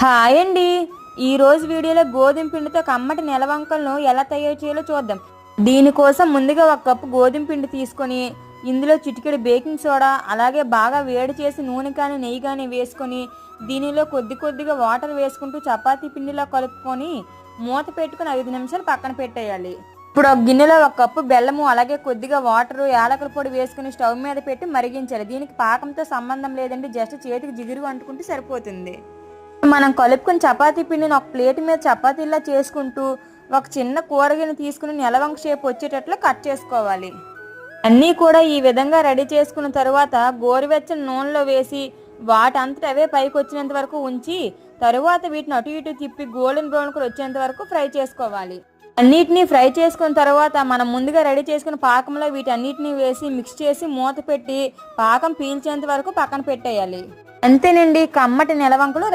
Hi అండి. ఈ రోజు వీడియోలో గోధుమ పిండితో కమ్మటి నెలవంకలను ఎలా తయారు చేయాలో చూద్దాం. దీనికోసం ముందుగా ఒక కప్పు గోధుమ పిండి తీసుకొని ఇందులో చిటికెడు బేకింగ్ సోడా అలాగే బాగా వేడి చేసి నూనె కానీ నెయ్యి కానీ వేసుకొని దీనిలో కొద్ది కొద్దిగా వాటర్ వేసుకుంటూ చపాతీ పిండిలో కలుపుకొని మూత పెట్టుకుని ఐదు నిమిషాలు పక్కన పెట్టేయాలి. ఇప్పుడు ఒక గిన్నెలో ఒక కప్పు బెల్లము అలాగే కొద్దిగా వాటర్ యాలకుల పొడి వేసుకుని స్టవ్ మీద పెట్టి మరిగించాలి. దీనికి పాకంతో సంబంధం లేదండి జస్ట్ చేతికి జిగురు అంటుకుంటే సరిపోతుంది. మనం కలుపుకుని చపాతీ పిండిని ఒక ప్లేట్ మీద చపాతీలా చేసుకుంటూ ఒక చిన్న కూరగాయని తీసుకుని నెలవంక షేప్ వచ్చేటట్లు కట్ చేసుకోవాలి. అన్నీ కూడా ఈ విధంగా రెడీ చేసుకున్న తర్వాత గోరువెచ్చని నూనెలో వేసి వాటంతట అవే పైకి వచ్చినంత వరకు ఉంచి తరువాత వీటిని అటు ఇటు తిప్పి గోల్డెన్ బ్రౌన్ కూడా వచ్చేంత వరకు ఫ్రై చేసుకోవాలి. అన్నిటినీ ఫ్రై చేసుకున్న తర్వాత మనం ముందుగా రెడీ చేసుకున్న పాకంలో వీటన్నిటిని వేసి మిక్స్ చేసి మూత పెట్టి పాకం పీల్చేంత వరకు పక్కన పెట్టేయాలి. అంతేనండి కమ్మటి నెలవంకలు